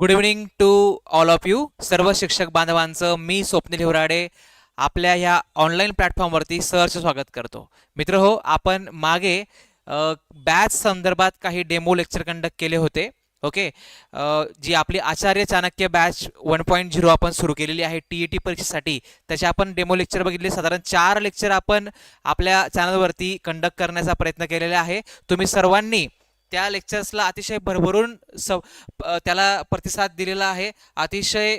Good evening to all of you सर्व शिक्षक बांधवांचं मी स्वप्नील हिवराडे आपल्या ह्या ऑनलाईन प्लॅटफॉर्मवरती सहर्ष स्वागत करतो. मित्र हो आपण मागे बॅच संदर्भात काही डेमो लेक्चर कंडक्ट केले होते. ओके जी आपली Acharya Chanakya batch one point zero आपण सुरू केलेली आहे टी ई टी परीक्षेसाठी. त्याचे आपण डेमो लेक्चर बघितले. साधारण चार लेक्चर आपण आपल्या चॅनलवरती कंडक्ट करण्याचा प्रयत्न केलेला आहे. तुम्ही सर्वांनी त्या लेक्चर्सला अतिशय भरभरून स त्याला प्रतिसाद दिलेला आहे. अतिशय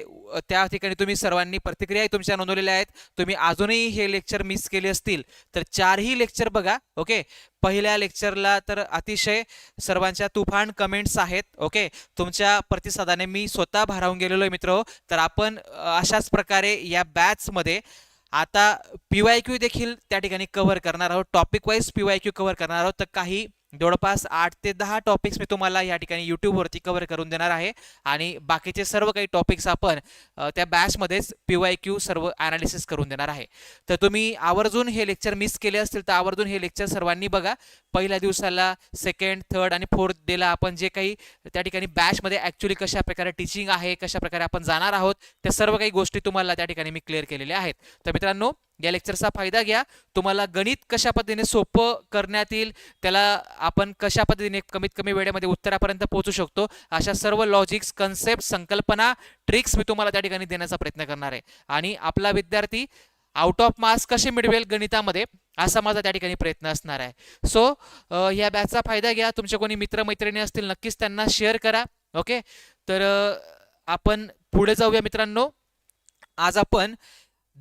त्या ठिकाणी तुम्ही सर्वांनी प्रतिक्रिया तुमच्या नोंदवलेल्या आहेत. तुम्ही अजूनही हे लेक्चर मिस केले असतील तर चारही लेक्चर बघा ओके पहिल्या लेक्चरला तर अतिशय सर्वांच्या तुफान कमेंट्स आहेत ओके तुमच्या प्रतिसादाने मी स्वतः भारावून गेलेलो आहे मित्र. तर आपण अशाच प्रकारे या बॅचमध्ये आता पी वाय क्यू देखील त्या ठिकाणी कव्हर करणार आहोत. Topic wise P Y Q cover करणार आहोत. तर काही जवळपास आठ ते दहा टॉपिक्स मी तुम्हाला या ठिकाणी यूट्यूबवरती कव्हर करून देणार आहे. आणि बाकीचे सर्व काही टॉपिक्स आपण त्या बॅचमध्येच पी वाय क्यू सर्व ॲनालिसिस करून देणार आहे. तर तुम्ही आवर्जून हे लेक्चर मिस केले असतील तर आवर्जून हे लेक्चर सर्वांनी बघा. पहिल्या दिवसाला सेकंड थर्ड आणि फोर्थ डेला आपण जे काही त्या ठिकाणी बॅचमध्ये ॲक्च्युली कशा प्रकारे टीचिंग आहे कशा प्रकारे आपण जाणार आहोत त्या सर्व काही गोष्टी तुम्हाला त्या ठिकाणी मी क्लिअर केलेल्या आहेत. तर मित्रांनो या लेक्चरचा फायदा घ्या. तुम्हाला गणित कशा पद्धतीने सोपं करण्यात येईल त्याला आपण कशा पद्धतीने कमीत कमी वेळेमध्ये उत्तरापर्यंत पोहोचू शकतो अशा सर्व लॉजिक्स कन्सेप्ट संकल्पना ट्रिक्स मी तुम्हाला त्या ठिकाणी देण्याचा प्रयत्न करणार आहे. आणि आपला विद्यार्थी आउट ऑफ मार्क्स कसे मिळवेल गणितामध्ये असा माझा त्या ठिकाणी प्रयत्न असणार आहे. सो ह्या बॅचचा फायदा घ्या. तुमचे कोणी मित्रमैत्रिणी असतील नक्कीच त्यांना शेअर करा. ओके तर आपण पुढे जाऊया मित्रांनो. आज आपण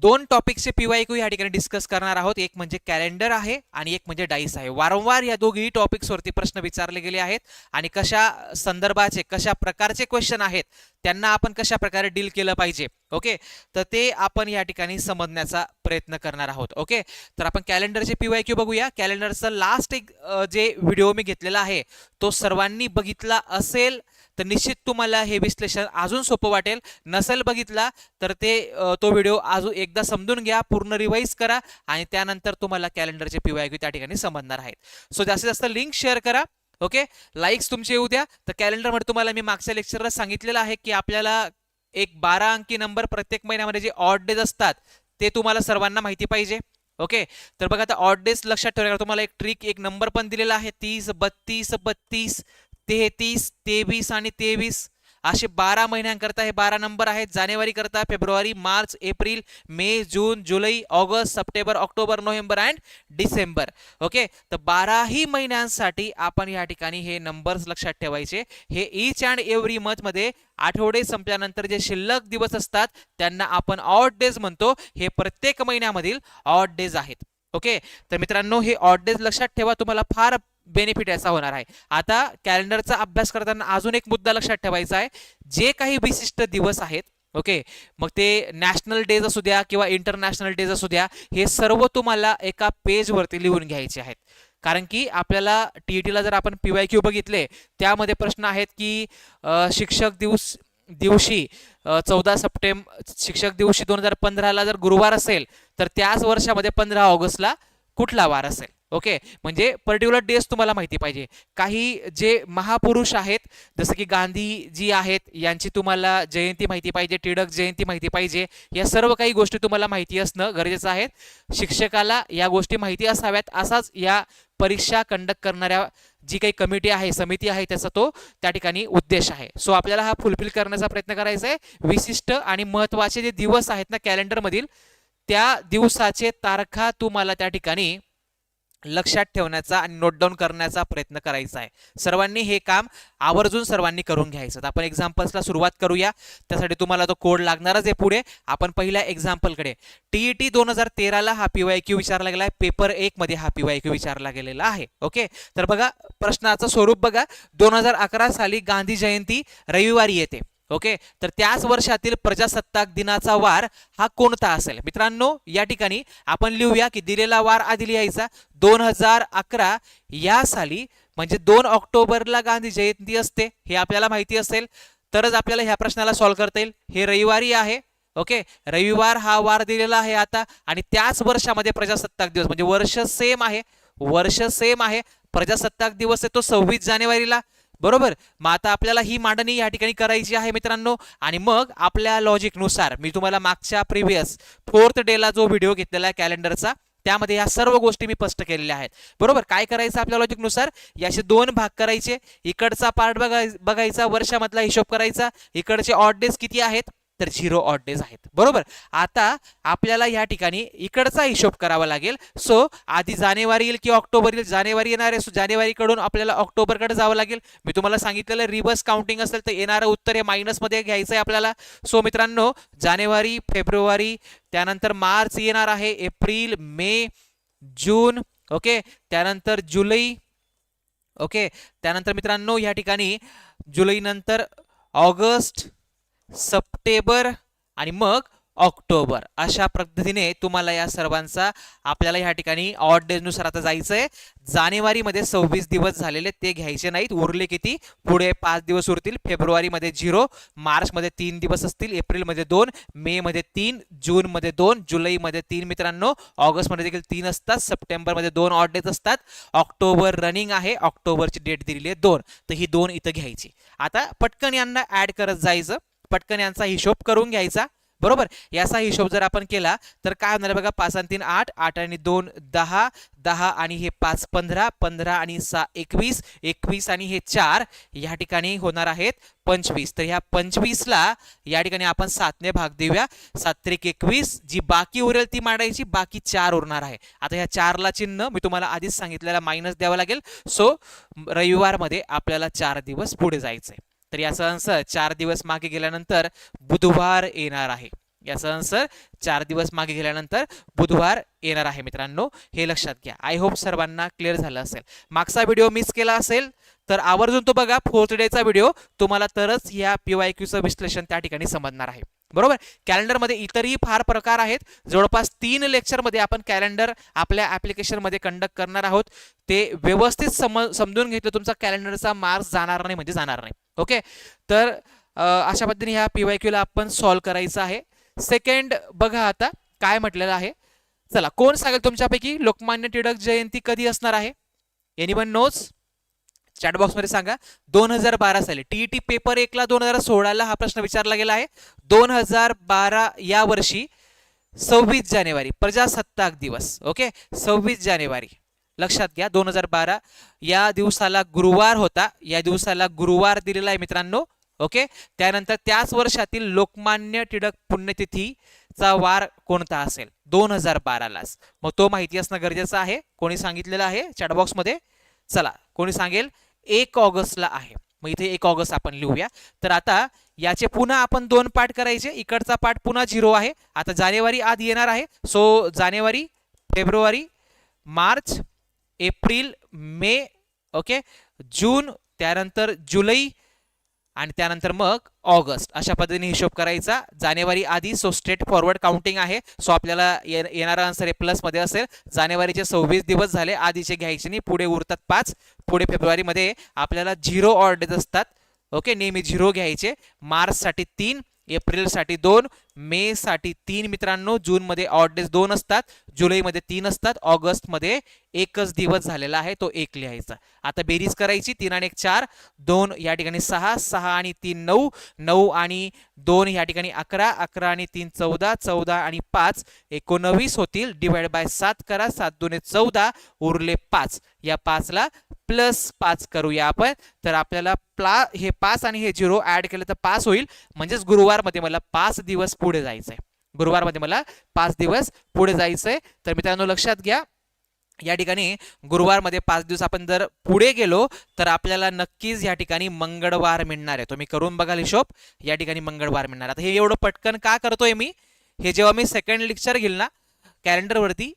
दोन टॉपिकचे पी या ठिकाणी डिस्कस करणार आहोत. एक म्हणजे कॅलेंडर आहे आणि एक म्हणजे डाईस आहे. वारंवार या दोघी टॉपिक्सवरती प्रश्न विचारले गेले आहेत आणि कशा संदर्भाचे कशा प्रकारचे क्वेश्चन आहेत त्यांना आपण कशा प्रकारे डील केलं पाहिजे ओके तर ते आपण या ठिकाणी समजण्याचा प्रयत्न करणार आहोत ओके तर आपण कॅलेंडरचे पी क्यू बघूया. कॅलेंडरचा लास्ट एक जे व्हिडिओ मी घेतलेला आहे तो सर्वांनी बघितला असेल तर निश्चित तुम्हाला हे विश्लेषण अजून सोपं वाटेल. नसेल बघितला तर ते तो व्हिडिओ अजून एकदा समजून घ्या पूर्ण रिवाईज करा आणि त्यानंतर तुम्हाला कॅलेंडरचे पी वाय त्या ठिकाणी समजणार आहेत. सो जास्तीत जास्त लिंक शेअर करा ओके लाईक्स तुमचे येऊ द्या. तर कॅलेंडरमध्ये तुम्हाला मी मागच्या लेक्चरला सांगितलेलं आहे की आपल्याला एक बारा अंकी नंबर प्रत्येक महिन्यामध्ये जे ऑड डेज असतात ते तुम्हाला सर्वांना माहिती पाहिजे ओके तर बघा आता ऑड डेज लक्षात ठेवण्याकरता तुम्हाला एक ट्रिक एक नंबर पण दिलेला आहे. तीस बत्तीस बत्तीस तेहतीस तेवीस आणि तेवीस. असे बारा महिन्यांकरता हे बारा नंबर आहेत. जानेवारी करता फेब्रुवारी March April May June July August September October November and December. Okay? तर बाराही महिन्यांसाठी आपण या ठिकाणी हे नंबर्स लक्षात ठेवायचे. हे ईच अँड एव्हरी मध्ये आठवडे संपल्यानंतर जे शिल्लक दिवस असतात त्यांना आपण ऑड डेज म्हणतो. हे प्रत्येक महिन्यामधील ऑड डेज आहेत. ओके? तर मित्रांनो हे ऑड डेज लक्षात ठेवा. तुम्हाला फार बेनिफिट याचा होणार आहे. आता कॅलेंडरचा अभ्यास करताना अजून एक मुद्दा लक्षात ठेवायचा आहे. जे काही विशिष्ट दिवस आहेत ओके मग ते नॅशनल डेज असू द्या किंवा इंटरनॅशनल डेज असू द्या हे सर्व तुम्हाला एका पेजवरती लिहून घ्यायचे आहेत. कारण की आपल्याला टी ई टीला जर आपण पी वाय क्यू बघितले त्यामध्ये प्रश्न आहेत की शिक्षक दिवस दिवशी चौदा सप्टेंबर शिक्षक दिवशी दोन हजार पंधराला जर गुरुवार असेल तर त्याच वर्षामध्ये पंधरा ऑगस्टला कुठला वार असेल? ओके? म्हणजे पर्टिक्युलर डेज तुम्हाला माहिती पाहिजे. काही जे महापुरुष आहेत जसं की गांधीजी आहेत यांची तुम्हाला जयंती माहिती पाहिजे टिळक जयंती माहिती पाहिजे या सर्व काही गोष्टी तुम्हाला माहिती असणं गरजेचं आहे. शिक्षकाला या गोष्टी माहिती असाव्यात. असाच या परीक्षा कंडक्ट करणाऱ्या जी काही कमिटी आहे समिती आहे त्याचा तो त्या ठिकाणी उद्देश आहे. सो आपल्याला हा फुलफिल करण्याचा प्रयत्न करायचा आहे. विशिष्ट आणि महत्त्वाचे जे दिवस आहेत ना कॅलेंडरमधील त्या दिवसाचे तारखा तुम्हाला त्या ठिकाणी लक्षात ठेवण्याचा आणि नोट डाऊन करण्याचा प्रयत्न करायचा आहे. सर्वांनी हे काम आवर्जून सर्वांनी करून घ्यायचं तर आपण एक्झाम्पल्सला सुरुवात करूया. त्यासाठी तुम्हाला तो कोड लागणारच आहे पुढे. आपण पहिल्या एक्झाम्पलकडे टीई टी दोन हजार तेराला हा पीवाय क्यू विचारला गेला आहे. पेपर एक मध्ये हा पीवाय क्यू विचारला गेलेला आहे. ओके तर बघा प्रश्नाचं स्वरूप बघा. दोन हजार अकरा साली गांधी जयंती रविवारी येते. ओके? तर त्याच वर्षातील प्रजासत्ताक दिनाचा वार हा कोणता असेल? मित्रांनो या ठिकाणी आपण लिहूया की दिलेला वार आधी लिहायचा. दोन हजार अकरा या साली म्हणजे दोन ऑक्टोबरला गांधी जयंती असते हे आपल्याला माहिती असेल. तरच आपल्याला ह्या प्रश्नाला सॉल्व्ह करता येईल. हे रविवारी आहे ओके? रविवार हा वार दिलेला आहे आता आणि त्याच वर्षामध्ये प्रजासत्ताक दिवस म्हणजे वर्ष सेम आहे. वर्ष सेम आहे. प्रजासत्ताक दिवस आहे तो सव्वीस जानेवारीला. बरोबर? मग आता आपल्याला ही मांडणी या ठिकाणी करायची आहे मित्रांनो. आणि मग आपल्या लॉजिकनुसार मी तुम्हाला मागच्या प्रिव्हियस फोर्थ डेला जो व्हिडिओ घेतलेला आहे कॅलेंडरचा त्यामध्ये ह्या सर्व गोष्टी मी स्पष्ट केलेल्या आहेत. बरोबर? काय करायचं आपल्या लॉजिकनुसार याचे दोन भाग करायचे. इकडचा पार्ट बघाय बघायचा वर्षामधला हिशोब करायचा. इकडचे ऑड डेज किती आहेत? तर झिरो ऑड डेज आहेत. बरोबर? आता आपल्याला या ठिकाणी इकडचा हिशोब करावा लागेल. सो आधी जानेवारी येईल की ऑक्टोबर येईल. जानेवारी येणार आहे सो जानेवारीकडून आपल्याला ऑक्टोबरकडे जावं लागेल. मी तुम्हाला सांगितलेलं रिव्हर्स काउंटिंग असेल तर येणारं उत्तर हे मायनसमध्ये घ्यायचं आहे आपल्याला. सो मित्रांनो जानेवारी फेब्रुवारी त्यानंतर मार्च येणार आहे एप्रिल मे जून ओके त्यानंतर जुलै ओके त्यानंतर मित्रांनो या ठिकाणी जुलैनंतर ऑगस्ट सप्टेंबर आणि मग ऑक्टोबर अशा पद्धतीने तुम्हाला या सर्वांचा आपल्याला ह्या ठिकाणी ऑड डेजनुसार आता जायचं आहे जानेवारीमध्ये सव्वीस दिवस झालेले ते घ्यायचे नाहीत. उरले किती? पुढे पाच दिवस उरतील. फेब्रुवारीमध्ये झिरो मार्चमध्ये तीन दिवस असतील. एप्रिलमध्ये दोन मेमध्ये तीन जूनमध्ये दोन जुलैमध्ये तीन मित्रांनो. ऑगस्टमध्ये देखील तीन असतात. सप्टेंबरमध्ये दोन ऑड डेज असतात. ऑक्टोबर रनिंग आहे. ऑक्टोबरची डेट दिलेली आहे दोन. तर ही दोन इथं घ्यायची. आता पटकन यांना ॲड करत जायचं. पटकन यांचा हिशोब करून घ्यायचा. बरोबर? याचा हिशोब जर आपण केला तर काय होणार बघा? पाच आणि तीन आठ आठ आणि दोन दहा दहा आणि हे पाच पंधरा पंधरा आणि सहा एकवीस एकवीस आणि हे चार या ठिकाणी होणार आहेत पंचवीस. तर ह्या पंचवीसला या ठिकाणी आपण सातने भाग देऊया. सात त्रिक एकवीस जी बाकी उरेल ती मांडायची बाकी चार उरणार आहे. आता ह्या चारला चिन्ह मी तुम्हाला आधीच सांगितलेला मायनस द्यावं लागेल. सो रविवारमध्ये आपल्याला चार दिवस पुढे जायचं आहे तर याचा आन्सर चार दिवस मागे गेल्यानंतर बुधवार येणार आहे. याचा आन्सर चार दिवस मागे गेल्यानंतर बुधवार येणार आहे मित्रांनो. हे लक्षात घ्या. आय होप सर्वांना क्लिअर झालं असेल. मागचा व्हिडिओ मिस केला असेल तर आवर्जून तो बघा. फोर्थ डेचा व्हिडिओ तुम्हाला तरच या पीवाय क्यूचं विश्लेषण त्या ठिकाणी समजणार आहे. बरोबर? कॅलेंडरमध्ये इतरही फार प्रकार आहेत. जवळपास तीन लेक्चरमध्ये आपण कॅलेंडर आपल्या ॲप्लिकेशनमध्ये कंडक्ट करणार आहोत. ते व्यवस्थित सम समजून घेतलं तुमचा कॅलेंडरचा मार्क्स जाणार नाही म्हणजे जाणार नाही. ओके? तर अशा पद्धतीने ह्या पी वाय क्यूला आपण सॉल्व्ह करायचं आहे. सेकंड बघा आता काय म्हटलेलं आहे. चला कोण सांगेल तुमच्यापैकी? लोकमान्य टिळक जयंती कधी असणार आहे? एनिवन नोज चॅटबॉक्समध्ये सांगा. दोन हजार बारा साली. टीईटी पेपर एकला दोन हजार सोळाला हा प्रश्न विचारला गेला आहे. दोन हजार बारा या वर्षी सव्वीस जानेवारी प्रजासत्ताक दिवस. ओके? सव्वीस जानेवारी. लक्षात घ्या दोन हजार बारा या दिवसाला गुरुवार होता. या दिवसाला गुरुवार दिलेला आहे मित्रांनो. ओके? त्यानंतर त्याच वर्षातील लोकमान्य टिळक पुण्यतिथीचा वार कोणता असेल? दोन हजार बारालाच. मग तो माहिती असणं गरजेचं आहे. कोणी सांगितलेलं आहे? चॅटबॉक्समध्ये चला कोणी सांगेल? एक ऑगस्टला आहे. मग इथे एक ऑगस्ट आपण लिहूया. तर आता याचे पुन्हा आपण दोन पाठ करायचे. इकडचा पाठ पुन्हा झिरो आहे. आता जानेवारी आधी येणार आहे. सो जानेवारी February March April May okay? June त्यानंतर जुलै आणि त्यानंतर मग ऑगस्ट. अशा पद्धतीने हिशोब करायचा. जानेवारी आधी सो स्ट्रेट फॉरवर्ड काउंटिंग आहे. सो आपल्याला ये येणारा आन्सर हे प्लसमध्ये असेल. जानेवारीचे सव्वीस दिवस झाले. आधीचे घ्यायचे नाही. पुढे उरतात पाच. पुढे फेब्रुवारीमध्ये आपल्याला झिरो ऑर्डर असतात. ओके? नेहमी झिरो घ्यायचे. मार्चसाठी तीन. एप्रिलसाठी दोन. मे साठी तीन मित्रांनो जूनमध्ये ऑड डेज दोन असतात जुलैमध्ये तीन असतात ऑगस्टमध्ये एकच दिवस झालेला आहे तो एक लिहायचा. आता बेरीज करायची तीन आणि एक चार दोन या ठिकाणी सहा सहा आणि तीन नऊ नऊ आणि दोन या ठिकाणी अकरा अकरा आणि तीन चौदा चौदा आणि पाच एकोणवीस होतील डिवाइड बाय सात करा सात दोन चौदा उरले पाच. या पाचला प्लस पाच करूया आपण. तर आपल्याला प्ला हे पाच आणि हे झिरो ऍड केलं तर पाच होईल. म्हणजेच गुरुवारमध्ये मला पाच दिवस पुढे पुढे जायचंय. गुरुवारमध्ये मला पाच दिवस पुढे जायचंय. तर मित्रांनो लक्षात घ्या या ठिकाणी गुरुवारमध्ये पाच दिवस आपण जर पुढे गेलो तर आपल्याला नक्कीच या ठिकाणी मंगळवार मिळणार आहे. तुम्ही करून बघाल हिशोब या ठिकाणी मंगळवार मिळणार. आता हे एवढं पटकन का करतोय मी? हे जेव्हा मी सेकंड लेक्चर घेईल ना कॅलेंडरवरती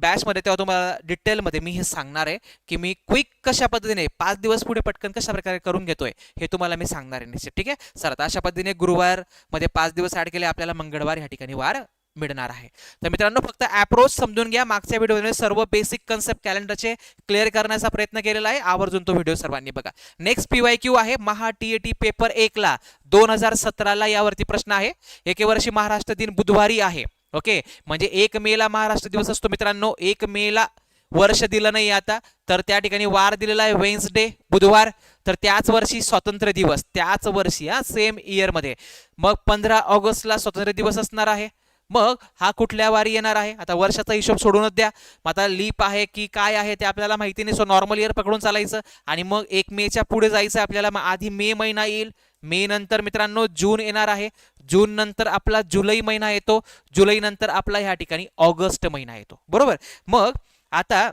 बॅचमध्ये तेव्हा तुम्हाला डिटेलमध्ये मी हे सांगणार आहे की मी क्विक कशा पद्धतीने पाच दिवस पुढे पटकन कशा प्रकारे करून घेतोय हे तुम्हाला मी सांगणार आहे निश्चित ठीक आहे? सर आता अशा पद्धतीने गुरुवारमध्ये पाच दिवस ॲड केले आपल्याला मंगळवार या ठिकाणी वार मिळणार आहे. तर मित्रांनो फक्त अप्रोच समजून घ्या मागच्या व्हिडिओमध्ये सर्व बेसिक कन्सेप्ट कॅलेंडरचे क्लिअर करण्याचा प्रयत्न केलेला आहे आवर्जून तो व्हिडिओ सर्वांनी बघा. नेक्स्ट पीवाय क्यू आहे महा टी पेपर एकला दोन हजार सतराला यावरती प्रश्न आहे. एके वर्षी महाराष्ट्र दिन बुधवारी आहे. ओके? म्हणजे एक मेला महाराष्ट्र दिवस असतो मित्रांनो. एक मेला वर्ष दिलं नाही आता. तर त्या ठिकाणी वार दिलेला आहे वेन्सडे बुधवार. तर त्याच वर्षी स्वातंत्र्य दिवस. त्याच वर्षी हा सेम इयरमध्ये मग पंधरा ऑगस्टला स्वातंत्र्य दिवस असणार आहे. मग हा कुठल्या वारी येणार आहे? आता वर्षाचा हिशोब सोडूनच द्या. मग आता लीप आहे की काय आहे ते आपल्याला माहिती नाही सो नॉर्मल इयर पकडून चालायचं. आणि मग एक मेच्या पुढे जायचं आपल्याला मग आधी मे महिना येईल. मे नंतर मित्रांनो जून येणार आहे. जून नंतर आपला जुलै महिना येतो. जुलै नंतर आपला ह्या ठिकाणी ऑगस्ट महिना येतो. बरोबर? मग आता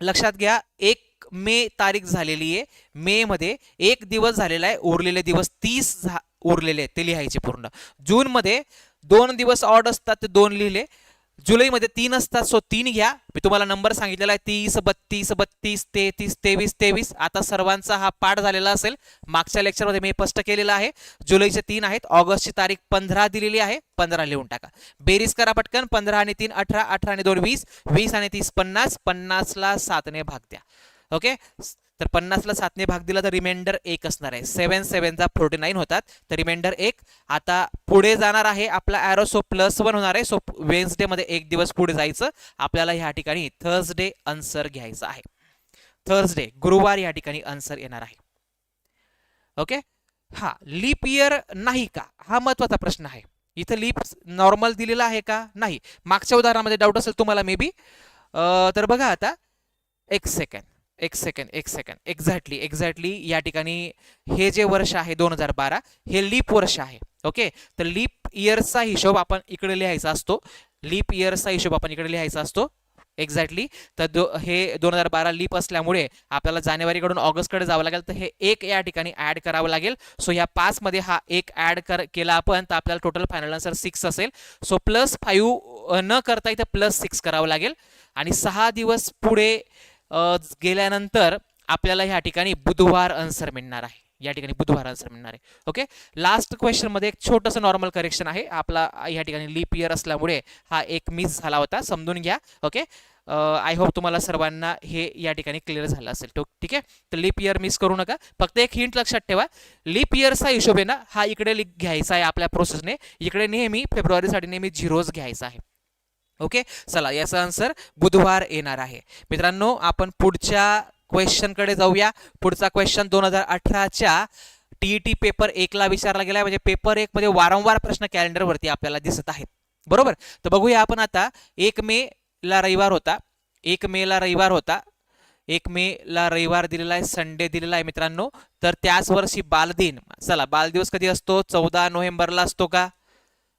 लक्षात घ्या एक मे तारीख झालेली आहे. मे मध्ये एक दिवस झालेला आहे. उरलेले दिवस तीस झा उरलेले ते लिहायचे पूर्ण. जूनमध्ये दोन दिवस ऑड असतात ते दोन लिहिले. जुलैमध्ये तीन असतात सो तीन घ्या. मी तुम्हाला नंबर सांगितलेला आहे तीस बत्तीस बत्तीस तेहतीस तेवीस तेवीस. आता सर्वांचा हा पाठ झालेला असेल. मागच्या लेक्चरमध्ये मी स्पष्ट केलेला आहे. जुलैचे तीन आहेत ऑगस्टची तारीख पंधरा दिलेली आहे. पंधरा लिहून टाका. बेरीज करा पटकन पंधरा आणि तीन अठरा अठरा आणि दोन वीस. वीस आणि तीस पन्नास. पन्नासला सातने भाग द्या. ओके तर पन्नासला सातने भाग दिला तर रिमाइंडर एक असणार आहे. सेवन सेवनचा फोर्टी नाईन होतात. तर रिमाइंडर एक. आता पुढे जाणार आहे आपला ॲरो सो प्लस वन होणार आहे. सो वेन्सडेमध्ये एक दिवस पुढे जायचं. आपल्याला ह्या ठिकाणी थर्सडे आन्सर घ्यायचा आहे. थर्सडे गुरुवार या ठिकाणी आन्सर येणार आहे. ओके हा लीप इयर नाही का? हा महत्त्वाचा प्रश्न आहे. इथं लीप नॉर्मल दिलेला आहे का? नाही. मागच्या उदाहरणामध्ये डाऊट असेल तुम्हाला मे बी तर बघा आता. एक सेकंड एक सेकंड एक सेकंड एक्झॅक्टली एक्झॅक्टली या ठिकाणी हे जे वर्ष आहे दोन हजार बारा हे लीप वर्ष आहे. ओके तर लीप इयरचा हिशोब आपण इकडे लिहायचा असतो. लीप इयरचा हिशोब आपण इकडे लिहायचा असतो. एक्झॅक्टली तर दो हे दोन हजार बारा लीप असल्यामुळे आपल्याला जानेवारीकडून ऑगस्टकडे जावं लागेल. तर हे एक या ठिकाणी ॲड करावं लागेल. सो ह्या पाचमध्ये हा एक ॲड कर केला आपण तर आपल्याला टोटल फायनल आन्सर सिक्स असेल. सो प्लस फाईव्ह न करता इथं प्लस सिक्स करावं लागेल. आणि सहा दिवस पुढे गेल्यानंतर आपल्याला ह्या ठिकाणी बुधवार आन्सर मिळणार आहे. या ठिकाणी बुधवार आन्सर मिळणार आहे. ओके लास्ट क्वेश्चनमध्ये एक छोटंसं नॉर्मल करेक्शन आहे. आपला या ठिकाणी लीप इयर असल्यामुळे हा एक मिस झाला होता. समजून घ्या. ओके आय होप तुम्हाला सर्वांना हे या ठिकाणी क्लिअर झालं असेल तो. ठीक आहे? तर लीप इयर मिस करू नका. फक्त एक हिंट लक्षात ठेवा. लीप इयरचा हिशोबेनं ना हा इकडे घ्यायचा आहे आपल्या प्रोसेसने इकडे नेहमी फेब्रुवारीसाठी नेहमी झिरोज घ्यायचा आहे. ओके? चला याचा आन्सर बुधवार येणार आहे. मित्रांनो आपण पुढच्या क्वेश्चनकडे जाऊया. पुढचा क्वेश्चन दोन हजार अठराच्या टीईटी पेपर एकला विचारला गेला म्हणजे पेपर एक मध्ये वारंवार प्रश्न कॅलेंडरवरती आपल्याला दिसत आहेत. बरोबर? तर बघूया आपण आता. एक मे ला रविवार होता. एक मे ला रविवार होता. एक मे ला रविवार दिलेला आहे. संडे दिलेला आहे मित्रांनो. तर त्याच वर्षी बालदिन. चला बालदिवस कधी असतो? चौदा नोव्हेंबरला असतो का?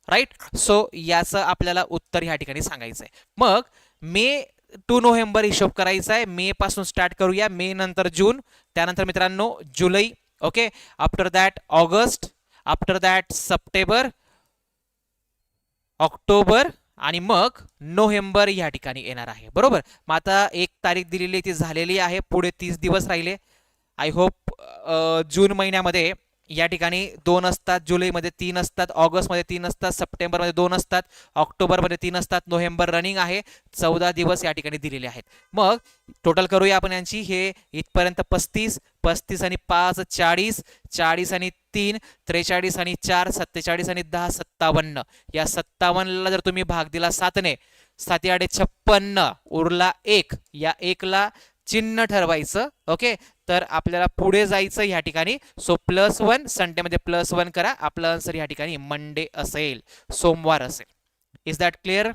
राईट सो याचं आपल्याला उत्तर ह्या ठिकाणी सांगायचं आहे मग मे टू नोव्हेंबर हिशोब करायचा आहे मे पासून स्टार्ट करूया. मे नंतर जून. त्यानंतर मित्रांनो जुलै. Okay? After that August. After that September. October. आणि मग नोव्हेंबर या ठिकाणी येणार आहे. बरोबर? मग आता एक तारीख दिलेली ती झालेली आहे. पुढे तीस दिवस राहिले. आय होप जून महिन्यामध्ये या ठिकाणी दोन असतात जुलैमध्ये तीन असतात ऑगस्टमध्ये तीन असतात सप्टेंबरमध्ये दोन असतात ऑक्टोबरमध्ये तीन असतात नोव्हेंबर रनिंग आहे चौदा दिवस या ठिकाणी दिलेले आहेत. मग टोटल करूया आपण यांची हे इथपर्यंत पस्तीस पस्तीस आणि पाच चाळीस चाळीस आणि तीन त्रेचाळीस आणि चार सत्तेचाळीस आणि दहा सत्तावन्न. या सत्तावन्नला जर तुम्ही भाग दिला सातने साती आडे छप्पन्न उरला एक या एकला चिन्ह ठरवायचं ओके? तर आपल्याला पुढे जायचं ह्या ठिकाणी. सो प्लस वन संडेमध्ये प्लस वन करा. आपलं आन्सर ह्या ठिकाणी मंडे असेल सोमवार असेल. Is that clear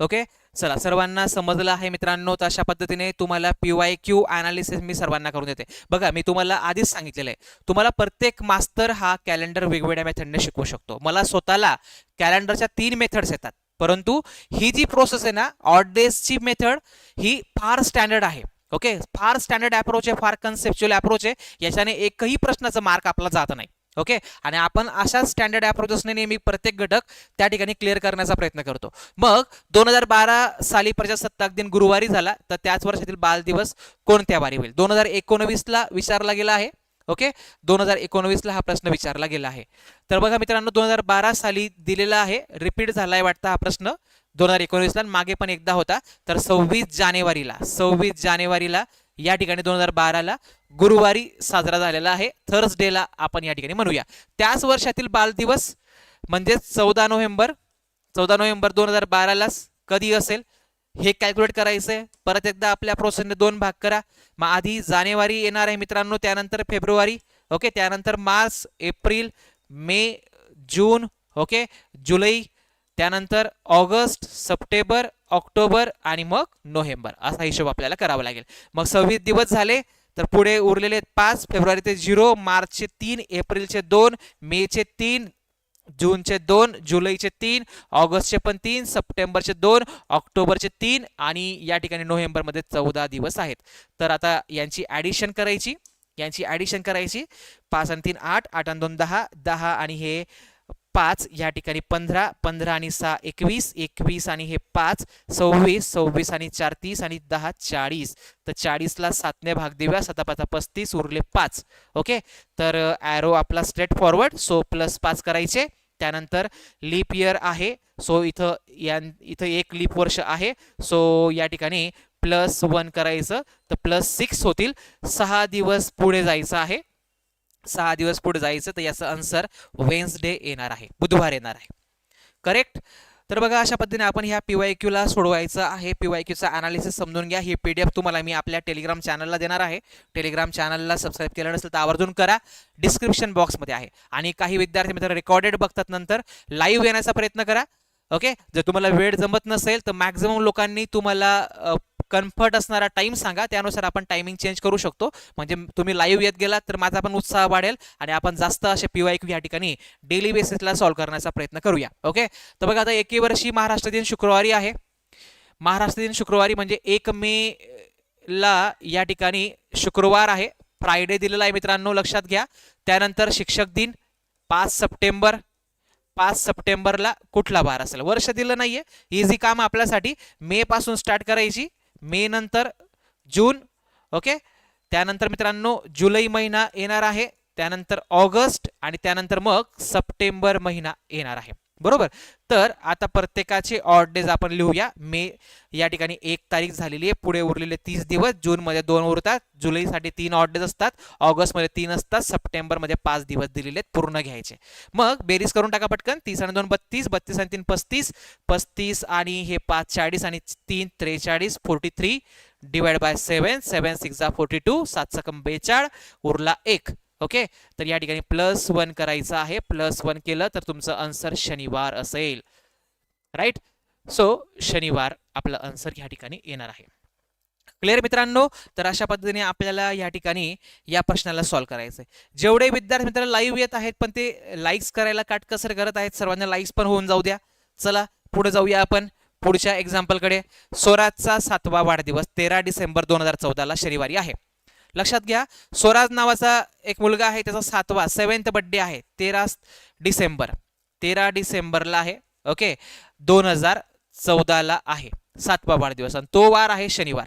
okay? चला सर्वांना समजलं आहे मित्रांनो तर अशा पद्धतीने तुम्हाला पी वाय क्यू अनालिसिस मी सर्वांना करून देते. बघा मी तुम्हाला आधीच सांगितलेलं आहे. तुम्हाला प्रत्येक मास्तर हा कॅलेंडर वेगवेगळ्या मेथडने शिकवू शकतो. मला स्वतःला कॅलेंडरच्या तीन मेथड्स येतात. परंतु ही जी प्रोसेस आहे ना ऑड डेजची मेथड ही फार स्टँडर्ड आहे. ओके फार स्टँडर्ड अप्रोच आहे फार कन्सेप्च्युअल अप्रोच आहे. याच्याने एकही प्रश्नाचा मार्क आपला जात नाही. ओके आणि आपण अशा स्टँडर्ड अप्रोचेसने नेहमी प्रत्येक घटक त्या ठिकाणी क्लिअर करण्याचा प्रयत्न करतो. मग दोन हजार बारा साली प्रजासत्ताक दिन गुरुवारी झाला तर त्याच वर्षातील बाल दिवस कोणत्या वारी होईल दोन हजार एकोणवीसला विचारला गेला आहे. ओके? दोन हजार एकोणवीसला हा प्रश्न विचारला गेला आहे. तर बघा मित्रांनो दोन हजार बारा साली दिलेला आहे रिपीट झालाय वाटतं हा प्रश्न. दोन हजार एकोणवीसला मागे पण एकदा होता. तर सव्वीस जानेवारीला सव्वीस जानेवारीला या ठिकाणी दोन हजार बाराला गुरुवारी साजरा झालेला आहे. थर्सडेला आपण या ठिकाणी म्हणूया. त्याच वर्षातील बालदिवस म्हणजेच चौदा नोव्हेंबर चौदा नोव्हेंबर दोन हजार बारालाच कधी असेल? हे कॅल्क्युलेट करायचं आहे परत एकदा आपल्या प्रोसेसने दोन भाग करा. मग आधी जानेवारी येणार आहे मित्रांनो त्यानंतर फेब्रुवारी ओके त्यानंतर March April May June okay जुलै त्यानंतर ऑगस्ट सप्टेंबर ऑक्टोबर आणि मग नोव्हेंबर. असा हिशोब आपल्याला करावा लागेल. मग सव्वीस दिवस झाले तर पुढे उरलेले पाच फेब्रुवारी ते झिरो मार्चचे तीन एप्रिलचे दोन मेचे तीन जूनचे दोन जुलैचे तीन ऑगस्टचे पण तीन सप्टेंबरचे दोन ऑक्टोबरचे तीन आणि या ठिकाणी नोव्हेंबरमध्ये चौदा दिवस आहेत. तर आता यांची ॲडिशन करायची यांची ॲडिशन करायची. पाच आणि तीन आठ आठ आणि दोन दहा दहा आणि हे पाच या ठिकाणी पंधरा पंधरा आणि सहा एकवीस एकवीस आणि हे पाच सव्वीस सव्वीस आणि चार तीस आणि दहा चाळीस. तर चाळीसला सातने भाग देऊया सतापाचा पस्तीस उरले पाच. ओके? तर ॲरो आपला स्ट्रेट फॉरवर्ड सो प्लस पाच करायचे. त्यानंतर लीप इयर आहे. सो इथं या इथं एक लीप वर्ष आहे. सो या ठिकाणी प्लस वन करायचं. तर प्लस सिक्स होतील. सहा दिवस पुढे जायचं आहे. सहा दिवस पुढे जायचं. तर याचं आन्सर वेन्सडे येणार आहे. बुधवार येणार आहे. करेक्ट तर बघा अशा पद्धतीने आपण ह्या पीवाय क्यूला सोडवायचं आहे. पीवाय क्यूचा अनालिसिस समजून घ्या. ही पी डी एफ तुम्हाला मी आपल्या टेलिग्राम चॅनलला देणार आहे. टेलिग्राम चॅनलला सबस्क्राईब केलं नसेल तर आवर्जून करा. डिस्क्रिप्शन बॉक्समध्ये आहे. आणि काही विद्यार्थी मित्र रेकॉर्डेड बघतात नंतर लाईव्ह येण्याचा प्रयत्न करा. ओके जर तुम्हाला वेळ जमत नसेल तर मॅक्झिमम लोकांनी तुम्हाला कम्फर्ट असणारा टाइम सांगा. त्यानुसार आपण टायमिंग चेंज करू शकतो. म्हणजे तुम्ही लाईव्ह येत गेलात तर माझा पण उत्साह वाढेल आणि आपण जास्त असे पिवायक या ठिकाणी डेली बेसिसला सॉल्व्ह करण्याचा प्रयत्न करूया. ओके तर बघा आता एके वर्षी महाराष्ट्र दिन शुक्रवारी आहे. महाराष्ट्र दिन शुक्रवारी म्हणजे एक मे ला या ठिकाणी शुक्रवार आहे. फ्रायडे दिलेला आहे मित्रांनो लक्षात घ्या. त्यानंतर शिक्षक दिन पाच सप्टेंबर पाच सप्टेंबरला कुठला वार असेल? वर्ष दिलं नाहीये. इझी काम आपल्यासाठी. मे पासून स्टार्ट करायची. मे नंतर जून ओके? त्यानंतर मित्रांनो जुलै महिना येणार आहे. त्यानंतर ऑगस्ट आणि त्यानंतर मग सप्टेंबर महिना येणार आहे. बरोबर? तर आता प्रत्येकाचे ऑड डेज आपण लिहूया. मे या ठिकाणी एक तारीख झालेली आहे. पुढे उरलेले तीस दिवस. जूनमध्ये दोन उरतात. जुलैसाठी तीन ऑड डेज असतात. ऑगस्टमध्ये तीन असतात. सप्टेंबरमध्ये पाच दिवस दिलेले आहेत. पूर्ण घ्यायचे. मग बेरीज करून टाका पटकन. तीस आणि दोन बत्तीस. बत्तीस आणि तीन पस्तीस. पस्तीस आणि हे पाच चाळीस आणि तीन त्रेचाळीस. Forty three divide by seven seven six forty two सात सकम बेचाळ उरला एक. ओके? तर या ठिकाणी प्लस वन करायचं आहे. प्लस वन केलं तर तुमचं आन्सर शनिवार असेल. राईट सो शनिवार आपलं आन्सर या ठिकाणी येणार आहे. क्लिअर मित्रांनो? तर अशा पद्धतीने आपल्याला या ठिकाणी या प्रश्नाला सॉल्व्ह करायचं आहे जेवढे विद्यार्थी मित्र लाईव्ह येत आहेत पण ते लाईक्स करायला काटकसर करत आहेत सर्वांना लाईक्स पण होऊन जाऊ द्या. चला पुढे जाऊया आपण. पुढच्या एक्झाम्पलकडे स्वराजचा सातवा वाढदिवस तेरा डिसेंबर दोन हजार चौदाला शनिवारी आहे. लक्षात घ्या स्वराज नावाचा एक मुलगा आहे त्याचा सातवा सेवन्थ बड्डे आहे तेरा डिसेंबर तेरा डिसेंबरला आहे ओके दोन हजार चौदाला आहे सातवा वाढदिवस. आणि तो वार आहे शनिवार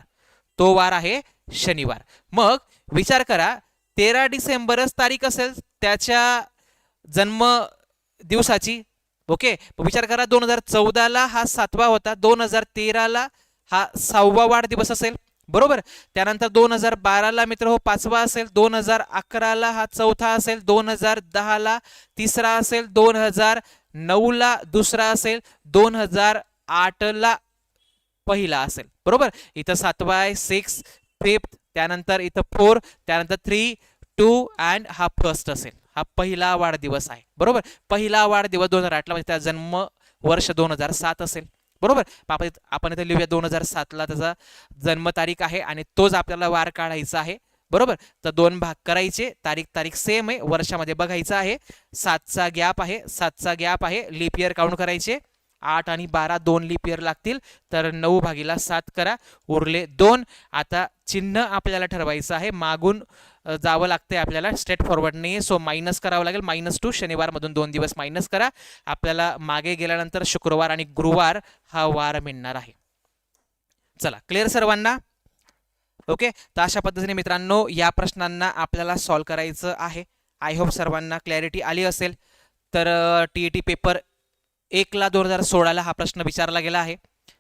तो वार आहे शनिवार. मग विचार करा तेरा डिसेंबरच तारीख असेल त्याच्या जन्म दिवसाची ओके विचार करा दोन हजार चौदाला हा सातवा होता दोन हजार तेराला हा सहावा वाढदिवस असेल बरोबर? त्यानंतर दोन हजार बाराला मित्र हो पाचवा असेल दोन हजार अकराला हा चौथा असेल दोन हजार दहाला तिसरा असेल दोन हजार नऊला दुसरा असेल दोन हजार आठला पहिला असेल. बरोबर? इथं सातवा आहे सिक्स फिफ्थ त्यानंतर इथं फोर त्यानंतर थ्री टू अँड हा फर्स्ट असेल. हा पहिला वाढदिवस आहे. बरोबर? पहिला वाढदिवस दोन हजार आठला म्हणजे त्याचा जन्म वर्ष दोन हजार सात असेल. बरोबर? आपण आपण इथे लिहूया दोन हजार सातला त्याचा जन्मतारीख आहे आणि तोच आपल्याला वार काढायचा आहे. बरोबर? तर दोन भाग करायचे. तारीख तारीख सेम आहे. वर्षामध्ये बघायचं आहे. सातचा गॅप आहे. सातचा गॅप आहे. लिप इयर काउंट करायचे. आठ आणि बारा दोन लिप इयर लागतील. तर नऊ भागीला सात करा. उरले दोन. आता चिन्ह आपल्याला ठरवायचं आहे. मागून जावं लागतंय आपल्याला स्ट्रेट फॉरवर्डने सो मायनस करावं लागेल. मायनस टू शनिवारमधून दोन दिवस मायनस करा. आपल्याला मागे गेल्यानंतर शुक्रवार आणि गुरुवार हा वार मिळणार आहे. चला क्लिअर सर्वांना? ओके तर अशा पद्धतीने मित्रांनो या प्रश्नांना आपल्याला सॉल्व करायचं आहे. आय होप सर्वांना क्लॅरिटी आली असेल. तर टी ई टी पेपर एकला दोन हजार सोळाला हा प्रश्न विचारला गेला आहे.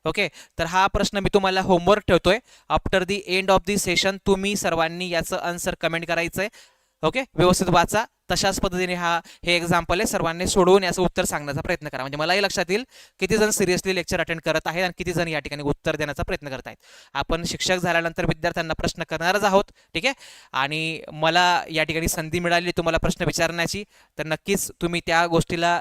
ओके तर हा प्रश्न मी तुम्हाला होमवर्क ठेवतोय. After the end of the session तुम्ही सर्वांनी याचं आन्सर कमेंट करायचं आहे ओके व्यवस्थित वाचा. तशाच पद्धतीने हा हे एक्झाम्पल आहे. सर्वांनी सोडवून याचं उत्तर सांगण्याचा प्रयत्न करा. म्हणजे मलाही लक्षात येईल किती जण सिरियसली लेक्चर अटेंड करत आहेत आणि किती जण या ठिकाणी उत्तर देण्याचा प्रयत्न करत आहेत. आपण शिक्षक झाल्यानंतर विद्यार्थ्यांना प्रश्न करणारच आहोत. ठीक आहे? आणि मला या ठिकाणी संधी मिळाली तुम्हाला प्रश्न विचारण्याची तर नक्कीच तुम्ही त्या गोष्टीला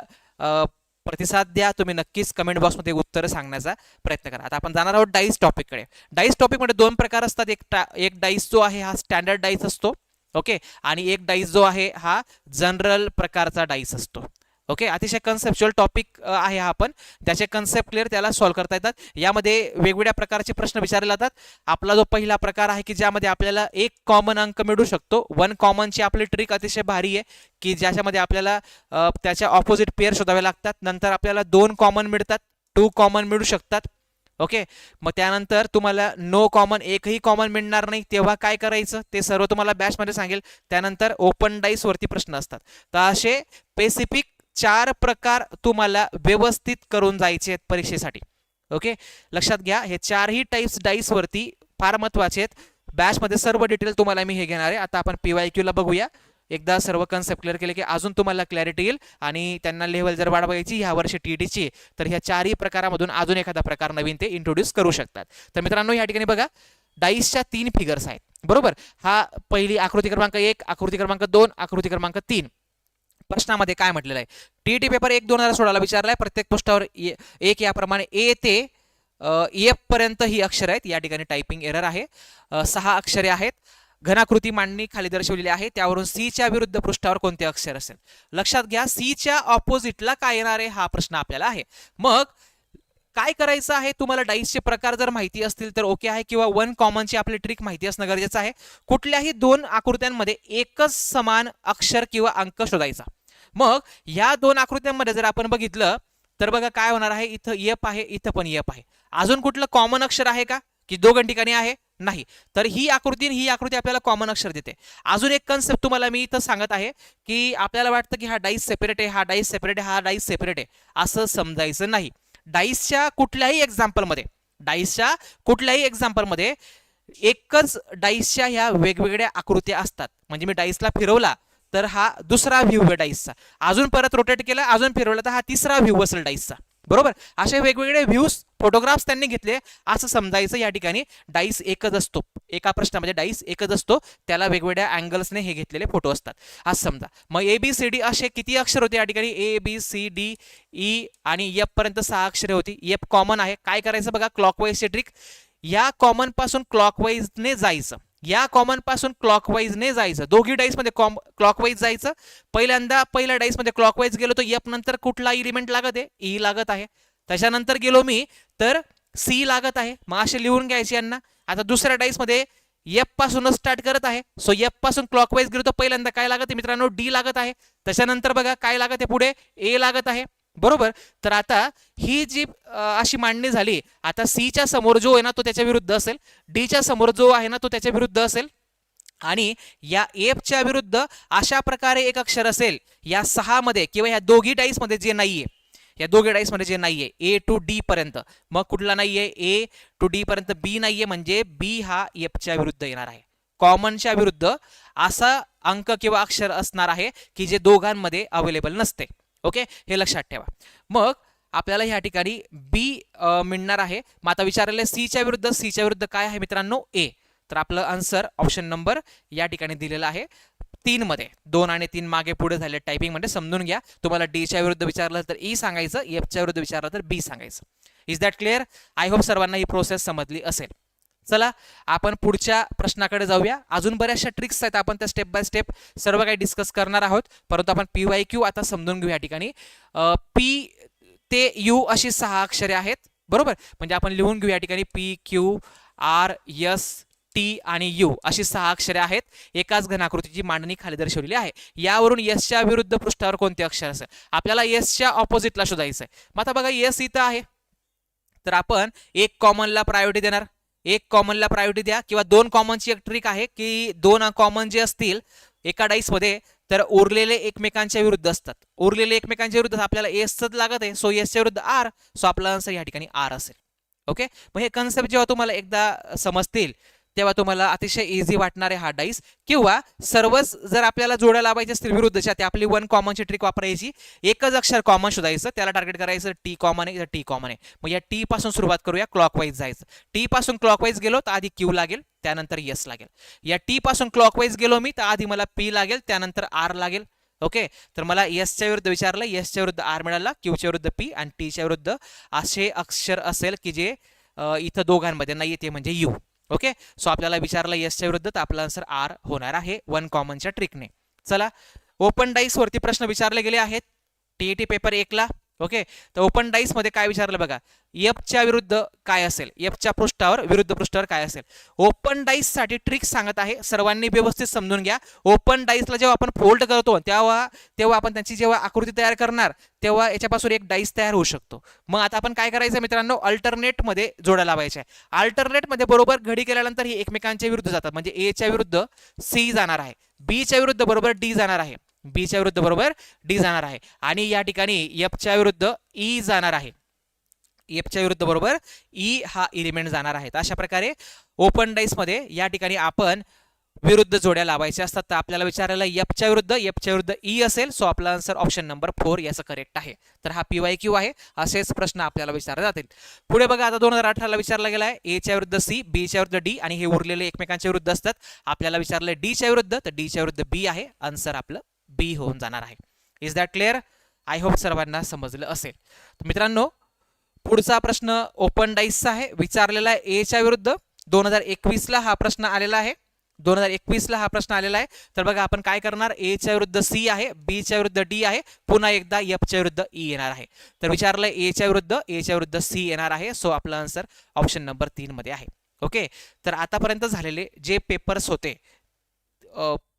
प्रतिसाद द्या. तुम्ही नक्कीच कमेंट बॉक्समध्ये उत्तरं सांगण्याचा प्रयत्न करा. आता आपण जाणार आहोत डाईस टॉपिककडे डाईस टॉपिकमध्ये दोन प्रकार असतात. एक टा एक डाईस जो आहे हा स्टँडर्ड डाईस असतो. ओके आणि एक डाईस जो आहे हा जनरल प्रकारचा डाईस असतो. ओके? अतिशय कन्सेप्च्युअल टॉपिक आहे हा आपण. त्याचे कन्सेप्ट क्लिअर त्याला सॉल्व्ह करता येतात. यामध्ये वेगवेगळ्या प्रकारचे प्रश्न विचारले जातात. आपला जो पहिला प्रकार आहे की ज्यामध्ये आपल्याला एक कॉमन अंक मिळू शकतो. वन कॉमनची आपली ट्रिक अतिशय भारी आहे की ज्याच्यामध्ये आपल्याला त्याच्या ऑपोजिट पेअर शोधावे लागतात. नंतर आपल्याला दोन कॉमन मिळतात. टू कॉमन मिळू शकतात. ओके? मग त्यानंतर तुम्हाला नो कॉमन एकही कॉमन मिळणार नाही. तेव्हा काय करायचं? ते सर्व तुम्हाला बॅचमध्ये सांगेल. त्यानंतर ओपन डाईसवरती प्रश्न असतात. तर असे स्पेसिफिक चार प्रकार तुम्हाला व्यवस्थित करून जायचे आहेत परीक्षेसाठी. ओके लक्षात घ्या हे चारही टाईप्स डाईसवरती फार महत्त्वाचे आहेत. बॅचमध्ये सर्व डिटेल तुम्हाला मी हे घेणार आहे. आता आपण पी वाय क्यूला बघूया. एकदा सर्व कन्सेप्ट क्लिअर केले की अजून तुम्हाला क्लॅरिटी येईल आणि त्यांना लेवल जर वाढवायची ह्या वर्षी टी डीची तर ह्या चारही प्रकारामधून अजून एखादा प्रकार नवीन ते इंट्रोड्यूस करू शकतात. तर मित्रांनो या ठिकाणी बघा डाईसच्या तीन फिगर्स आहेत. बरोबर? हा पहिली आकृती क्रमांक एक आकृती क्रमांक दोन आकृती क्रमांक तीन. प्रश्नामध्ये काय म्हटलेलं आहे? टीईटी पेपर एक दोन हजार सोळाला विचारलाय. प्रत्येक पृष्ठावर ए- एक याप्रमाणे ए ते एफ पर्यंत ही अक्षर आहेत. या ठिकाणी टायपिंग एरर आहे. सहा अक्षरे आहेत. घनाकृती मांडणी खाली दर्शवलेली आहे. त्यावरून सीच्या विरुद्ध पृष्ठावर कोणते अक्षर असेल? लक्षात घ्या सीच्या ऑपोजिटला काय येणार आहे? हा प्रश्न आपल्याला आहे. मग काय करायचं आहे? तुम्हाला डाईसचे प्रकार जर माहिती असतील तर ओके आहे किंवा वन कॉमनची आपली ट्रिक माहिती असणं गरजेचं आहे. कुठल्याही दोन आकृत्यांमध्ये एकच समान अक्षर किंवा अंक शोधायचा. मग या दोन आकृत्यांमध्ये जर आपण बघितलं तर बघा काय होणार आहे इथं यप आहे इथं पण यप आहे. अजून कुठलं कॉमन अक्षर आहे का? की दोघं ठिकाणी आहे? नाही. तर ही आकृती आणि ही आकृती आपल्याला कॉमन अक्षर देते. अजून एक कन्सेप्ट तुम्हाला मी इथं सांगत आहे की आपल्याला वाटतं की हा डाईस सेपरेट आहे हा डाईस सेपरेट आहे हा डाईस सेपरेट आहे. असं समजायचं नाही. डाईसच्या कुठल्याही एक्झाम्पलमध्ये डाईसच्या कुठल्याही एक्झाम्पलमध्ये एकच डाईसच्या ह्या वेगवेगळ्या आकृत्या असतात. म्हणजे मी डाईसला फिरवला तर हा दुसरा व्ह्यू आहे डाईसचा अजून परत रोटेट केला अजून फिरवला तर हा तिसरा व्ह्यू असेल डाईसचा बरोबर? असे वेगवेगळे व्ह्यूज फोटोग्राफ्स त्यांनी घेतले असं समजायचं या ठिकाणी. डाईस एकच असतो. एका प्रश्नामध्ये डाईस एकच असतो. त्याला वेगवेगळ्या अँगल्सने हे घेतलेले फोटो असतात. असं समजा. मग ए बी सी डी असे किती अक्षर होते या ठिकाणी? A B C D E आणि एफ पर्यंत सहा अक्षरे होती. एफ कॉमन आहे. काय करायचं बघा? क्लॉकवाईजची ट्रिक या कॉमनपासून क्लॉकवाईजने जायचं. या कॉमनपासून क्लॉकवाईजने जायचं. दोघी डाईसमध्ये कॉम क्लॉकवाईज जायचं. पहिल्यांदा पहिल्या डाईसमध्ये क्लॉकवाईज गेलो तर एफ नंतर कुठला इलिमेंट लागत आहे? ई लागत आहे. त्याच्यानंतर गेलो मी तर सी लागत आहे. मग असे लिहून घ्यायचे यांना. आता दुसऱ्या डाईसमध्ये एफ पासूनच स्टार्ट करत आहे. सो एफपासून क्लॉकवाईज गेलो तर पहिल्यांदा काय लागत आहे मित्रांनो? डी लागत आहे. त्याच्यानंतर बघा काय लागत आहे पुढे? ए लागत आहे. बरोबर? तर आता ही जी अशी मांडणी झाली आता सीच्या समोर जो आहे ना तो त्याच्या विरुद्ध असेल. डीच्या समोर जो आहे ना तो त्याच्या विरुद्ध असेल. आणि या एफच्या विरुद्ध अशा प्रकारे एक अक्षर असेल या सहा मध्ये किंवा या दोघी डाईसमध्ये जे नाहीये या दोघी डाईसमध्ये जे नाहीये ए टू डी पर्यंत. मग कुठला नाहीये? ए टू डी पर्यंत बी नाहीये म्हणजे बी हा एफच्या विरुद्ध येणार आहे. कॉमनच्या विरुद्ध असा अंक किंवा अक्षर असणार आहे की जे दोघांमध्ये अवेलेबल नसते. ओके? हे लक्षात ठेवा. मग आपल्याला ह्या ठिकाणी बी मिळणार आहे. मग आता विचारलेलं सीच्या विरुद्ध सीच्या विरुद्ध काय आहे मित्रांनो? ए तर आपलं आन्सर ऑप्शन नंबर या ठिकाणी दिलेला आहे. तीन मध्ये. दोन आणि तीन मागे पुढे झाले टायपिंगमध्ये समजून घ्या. तुम्हाला डीच्या विरुद्ध विचारलं तर ई सांगायचं एफच्या विरुद्ध विचारलं तर बी सांगायचं. Is that clear I hope सर्वांना ही प्रोसेस समजली असेल. चला आपण पुढच्या प्रश्नाकडे जाऊया. अजून बऱ्याचशा ट्रिक्स आहेत आपण त्या स्टेप बाय स्टेप सर्व काही डिस्कस करणार आहोत. परंतु आपण पी वाय क्यू आता समजून घेऊ या ठिकाणी. पी ते यू अशी सहा अक्षरे आहेत बरोबर? म्हणजे आपण लिहून घेऊ या ठिकाणी P Q R S T आणि यू अशी सहा अक्षरे आहेत. एकाच घनाकृतीची मांडणी खाली दर्शवलेली आहे. यावरून यसच्या विरुद्ध पृष्ठावर कोणते अक्षर असेल आपल्याला यसच्या ऑपोजिटला शोधायचं आहे मग आता बघा यस इथं आहे. तर आपण एक कॉमनला प्रायोरिटी देणार. एक कॉमनला प्रायोरिटी द्या किंवा दोन कॉमनची एक ट्रिक आहे की दोन कॉमन जे असतील एका डाईसमध्ये तर उरलेले एकमेकांच्या विरुद्ध असतात. उरलेले एकमेकांच्या विरुद्ध आपल्याला एसच लागत आहे सो एसच्या विरुद्ध आर सो आपला आन्सर या ठिकाणी आर असेल. ओके मग हे कन्सेप्ट जेव्हा तुम्हाला एकदा समजतील तेव्हा तुम्हाला अतिशय इझी वाटणारे हा डाईस किंवा सर्वच जर आपल्याला जोड्या लावायच्या असतील विरुद्धच्या ते आपली वन कॉमनची ट्रिक वापरायची. एकच अक्षर कॉमन शोधायचं त्याला टार्गेट करायचं टी कॉमन आहे टी कॉमन आहे. मग या टी पासून सुरुवात करूया क्लॉकवाईज जायचं. टी पासून क्लॉकवाईज गेलो तर आधी क्यू लागेल त्यानंतर यस लागेल. या टी पासून क्लॉकवाईज गेलो मी तर आधी मला पी लागेल त्यानंतर आर लागेल. ओके? तर मला यसच्या विरुद्ध विचारलं यसच्या विरुद्ध आर मिळाला क्यूच्या विरुद्ध पी आणि टीच्या विरुद्ध असे अक्षर असेल की जे इथं दोघांमध्ये नाही ते म्हणजे यू ओके? सो आपल्याला विचारलं यसच्या विरुद्ध तर आपला आन्सर आर होणार आहे वन कॉमनच्या ट्रिकने चला ओपन डाईस वरती प्रश्न विचारले गेले आहेत. टीईटी पेपर एकला ओके? तर ओपन डाईसमध्ये काय विचारलं बघा एफच्या विरुद्ध काय असेल? एफच्या पृष्ठावर विरुद्ध पृष्ठावर काय असेल? ओपन डाईससाठी ट्रिक सांगत आहे सर्वांनी व्यवस्थित समजून घ्या. ओपन डाईसला जेव्हा आपण फोल्ड करतो तेव्हा तेव्हा आपण त्यांची जेव्हा आकृती तयार करणार तेव्हा याच्यापासून एक डाईस तयार होऊ शकतो. मग आता आपण काय करायचं मित्रांनो? अल्टरनेटमध्ये जोड्या लावायच्या आहे. अल्टरनेटमध्ये बरोबर घडी केल्यानंतर ही एकमेकांच्या विरुद्ध जातात. म्हणजे एच्या विरुद्ध सी जाणार आहे. बीच्या विरुद्ध बरोबर डी जाणार आहे. बीच्या विरुद्ध बरोबर डी जाणार आहे. आणि या ठिकाणी एफच्या विरुद्ध ई जाणार आहे. एफच्या विरुद्ध बरोबर ई हा एलिमेंट जाणार आहे. अशा प्रकारे ओपन डाईसमध्ये या ठिकाणी आपण विरुद्ध जोड्या लावायच्या असतात. तर आपल्याला विचारायला एफच्या विरुद्ध एफच्या विरुद्ध ई असेल. सो आपला आन्सर ऑप्शन नंबर फोर याचं करेक्ट आहे. तर हा पीवाय क्यू आहे. असेच प्रश्न आपल्याला विचारले जातील. पुढे बघा आता दोन हजार अठराला विचारला गेला आहे एच्या विरुद्ध सी बीच्या विरुद्ध डी आणि हे उरलेले एकमेकांच्या विरुद्ध असतात. आपल्याला विचारलं डीच्या विरुद्ध तर डीच्या विरुद्ध बी आहे. आन्सर आपलं बी होऊन जाणार आहे. Is that clear I hope सर्वांना समजलं असेल. तर मित्रांनो पुढचा प्रश्न ओपन डाईसचा आहे. विचारलेला आहे एच्या विरुद्ध. दोन हजार एकवीसला हा प्रश्न आलेला आहे. दोन हजार एकवीसला हा प्रश्न आलेला आहे. तर बघा आपण काय करणार? एच्या विरुद्ध सी आहे बीच्या विरुद्ध डी आहे. पुन्हा एकदा एफच्या विरुद्ध ई येणार आहे. तर विचारलं एच्या विरुद्ध एच्या विरुद्ध सी येणार आहे. सो आपला आन्सर ऑप्शन नंबर तीनमध्ये आहे. ओके तर आतापर्यंत झालेले जे पेपर्स होते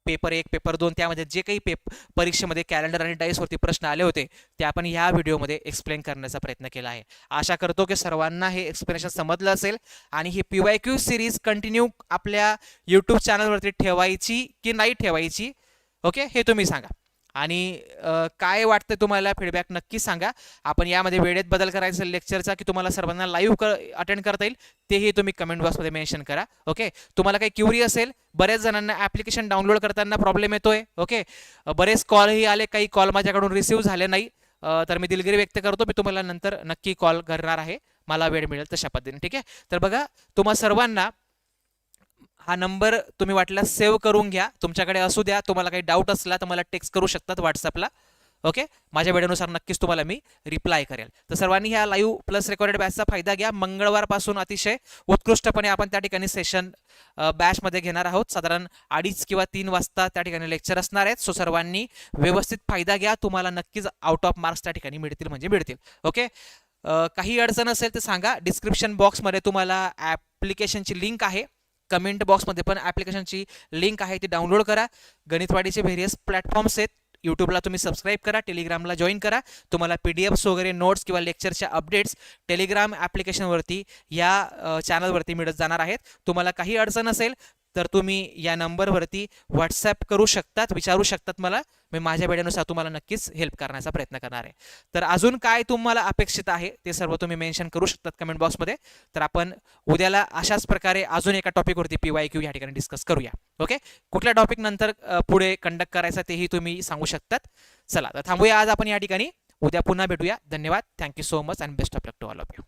पेपर एक पेपर दोन त्यामध्ये जे काही पेप परीक्षेमध्ये कॅलेंडर आणि डाईसवरती प्रश्न आले होते ते आपण ह्या व्हिडिओमध्ये एक्सप्लेन करण्याचा प्रयत्न केला आहे. आशा करतो की सर्वांना हे एक्सप्लेनेशन समजलं असेल आणि ही P Y Q series continue आपल्या यूट्यूब चॅनलवरती ठेवायची की नाही ठेवायची ओके हे तुम्ही सांगा. आणि काय वाटतं तुम्हाला? फीडबॅक नक्की सांगा. आपण यामध्ये वेळेत बदल करायचा असेल लेक्चरचा की तुम्हाला सर्वांना लाईव्ह कर अटेंड करता येईल तेही तुम्ही कमेंट बॉक्समध्ये मेन्शन करा. ओके तुम्हाला काही क्युरी असेल बऱ्याच जणांना ॲप्लिकेशन डाउनलोड करताना प्रॉब्लेम येतोय. ओके बरेच कॉलही आले काही कॉल माझ्याकडून रिसिव्ह झाले नाही. तर मी दिलगिरी व्यक्त करतो. मी तुम्हाला नंतर नक्की कॉल करणार आहे. मला वेळ मिळेल तशा पद्धतीने. ठीक आहे? तर बघा तुम्हा सर्वांना हा नंबर तुम्ही वाटल्यास सेव्ह करून घ्या. तुमच्याकडे असू द्या. तुम्हाला काही डाऊट असला तर मला टेक्स्ट करू शकतात व्हॉट्सअपला ओके माझ्या वेळेनुसार नक्कीच तुम्हाला मी रिप्लाय करेल. तर सर्वांनी ह्या लाईव्ह प्लस रेकॉर्डेड बॅचचा फायदा घ्या. मंगळवारपासून अतिशय उत्कृष्टपणे आपण त्या ठिकाणी सेशन बॅचमध्ये घेणार आहोत. साधारण अडीच किंवा तीन वाजता त्या ठिकाणी लेक्चर असणार आहेत. सो सर्वांनी व्यवस्थित फायदा घ्या. तुम्हाला नक्कीच आउट ऑफ मार्क्स त्या ठिकाणी मिळतील म्हणजे मिळतील. ओके काही अडचण असेल तर सांगा. डिस्क्रिप्शन बॉक्समध्ये तुम्हाला ॲप्लिकेशनची लिंक आहे. कमेंट बॉक्समध्ये पण ॲप्लिकेशनची लिंक आहे ती डाउनलोड करा. गणितवाडीचे व्हेरियस प्लॅटफॉर्म्स आहेत. यूट्यूबला तुम्ही सबस्क्राईब करा टेलिग्रामला जॉईन करा. तुम्हाला पी डी एफ्स वगैरे नोट्स किंवा लेक्चरच्या अपडेट्स टेलिग्राम ॲप्लिकेशनवरती या चॅनलवरती मिळत जाणार आहेत. तुम्हाला काही अडचण असेल तर तुम्ही या नंबरवरती व्हॉट्सॲप करू शकतात विचारू शकतात मला. मी माझ्या वेळेनुसार तुम्हाला नक्कीच हेल्प करण्याचा प्रयत्न करणार आहे. तर अजून काय तुम्हाला अपेक्षित आहे? ते सर्व तुम्ही मेन्शन करू शकतात कमेंट बॉक्समध्ये तर आपण उद्याला अशाच प्रकारे अजून एका टॉपिकवरती पी वाय क्यू या ठिकाणी डिस्कस करूया. ओके कुठल्या टॉपिक नंतर पुढे कंडक्ट करायचा तेही तुम्ही सांगू शकतात. चला तर थांबूया आज आपण या ठिकाणी. उद्या पुन्हा भेटूया. धन्यवाद. Thank you so much and best of luck to all of you